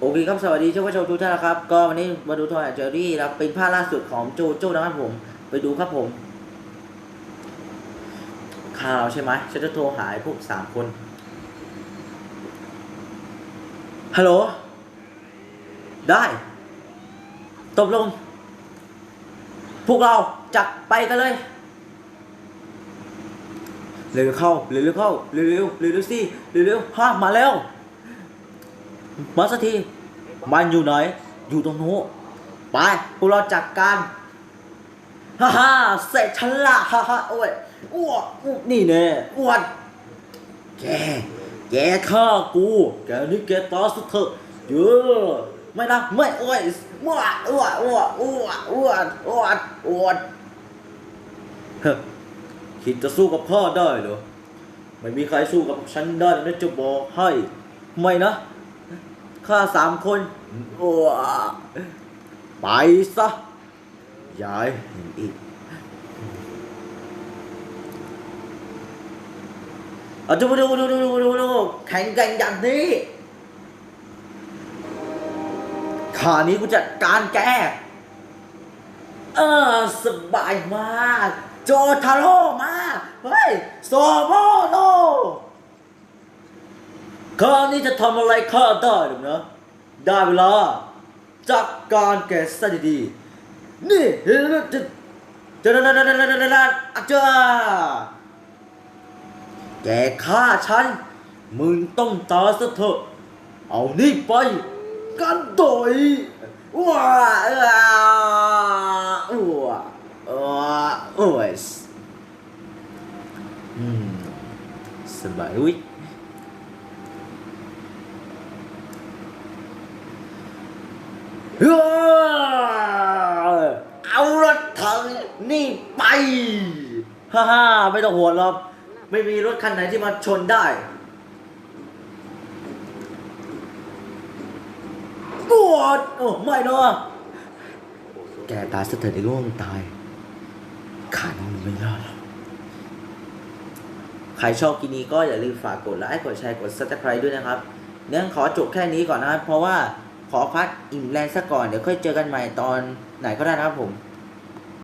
โอเคครับสวัสดีเจ้าผู้ชมทุกท่านนะครับ ก็วันนี้มาดูทอยเจอรี่นะครับเป็นภาคล่าสุดของโจโจ้นะครับผม ไปดูครับผม ข่าวใช่ไหมฉันจะโทรหาไอ้พวกสามคน ฮัลโหล ได้ตกลง พวกเราจักไปกันเลย เร็วเข้า เร็วเข้า เร็วๆเร็วสิ เร็วๆห้ามมาแล้ว มาสักทีมันอยู่ไหน อยู่ตรงโน้นไปพวกเราจัดการฮ่าฮ่าเสร็จฉันละฮ่าฮ่าโอ้ยอ้วกนี่แน่อ้วนแก แกฆ่ากู แกนี่แกตาสุดเถอะเยอะไม่นะไม่โอ้ยอ้วกอ้วกอ้วกอ้วกอ้วกอ้วกอ้วกเฮ้คิดจะสู้กับพ่อได้เหรอ ไม่มีใครสู้กับฉันได้นะจะบอกให้ ไม่นะ ข้าสามคนโอ้ไปซะยายเห็นอีกเอาดูดูดูดูดูดูดูแข่งกันอย่างนี้ข่านี้กูจัดการแก เออ สบายมาก โจทาโร่มา เฮ้ย โซโมโล ข้านี้จะทำอะไรข้าได้หรือนะได้เวลาจัดการแกซะดีๆนี่เฮ้ยจะจะจะจะจะจะจะจะอาจารย์แกฆ่าฉัน มึงต้องตายซะเถอะ เอานี่ไป กันโดยว้าว้าว้าว้าโอ้ยอืมสบายอุ้ เอารถถังนี่ไป ฮ่าฮ่าไม่ต้องห่วงหรอกไม่มีรถคันไหนที่มาชนได้ ปวด โอ้ไม่เนาะแกตายซะเถิดไอ้ง่วงตายขาดมันไม่รอดหรอกใครชอบกินนี้ก็อย่าลืมฝากกดไลค์กดแชร์กด subscribe ด้วยนะครับ เนื่องขอจบแค่นี้ก่อนนะครับ เพราะว่า ขอพักอิ่มแรงซะก่อน เดี๋ยวค่อยเจอกันใหม่ตอนไหนก็ได้นะครับผม